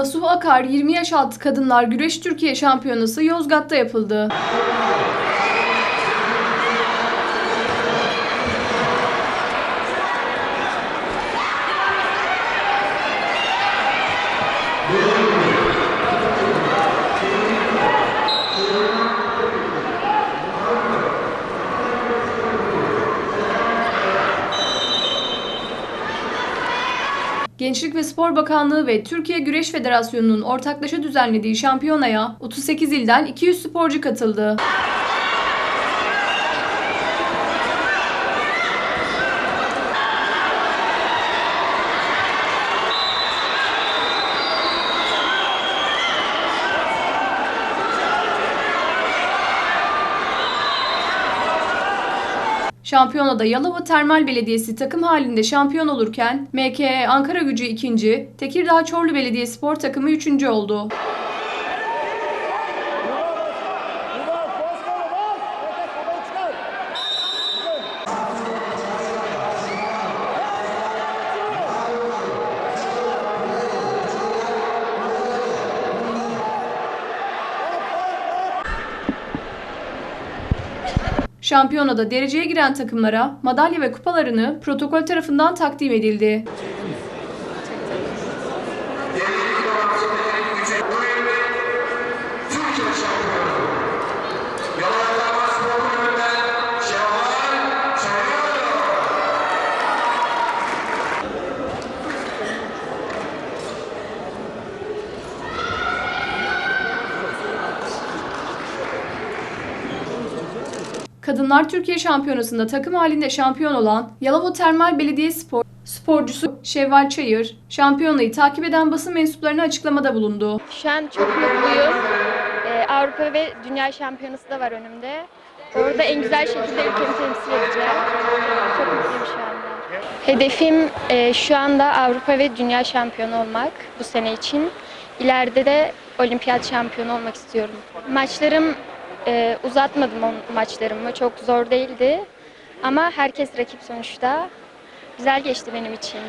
Nasuh Akar 20 yaş altı kadınlar güreş Türkiye şampiyonası Yozgat'ta yapıldı. Gençlik ve Spor Bakanlığı ve Türkiye Güreş Federasyonu'nun ortaklaşa düzenlediği şampiyonaya 38 ilden 200 sporcu katıldı. Şampiyonada Yalova Termal Belediyesi takım halinde şampiyon olurken MKE Ankara Gücü ikinci, Tekirdağ Çorlu Belediye Spor takımı üçüncü oldu. Şampiyonada dereceye giren takımlara madalya ve kupalarını protokol tarafından takdim edildi. Kadınlar Türkiye Şampiyonası'nda takım halinde şampiyon olan Yalova Termal Belediye Spor sporcusu Şevval Çayır, şampiyonayı takip eden basın mensuplarına açıklamada bulundu. Şu an çok mutluyum. Ee, Avrupa ve Dünya Şampiyonası da var önümde. Orada en güzel şekilde ülkemi temsil edeceğim. Çok mutluyum şu anda. Hedefim e, şu anda Avrupa ve Dünya Şampiyonu olmak bu sene için. İleride de olimpiyat şampiyonu olmak istiyorum. Maçlarım e, uzatmadım o maçlarımı. Çok zor değildi. Ama herkes rakip sonuçta. Güzel geçti benim için.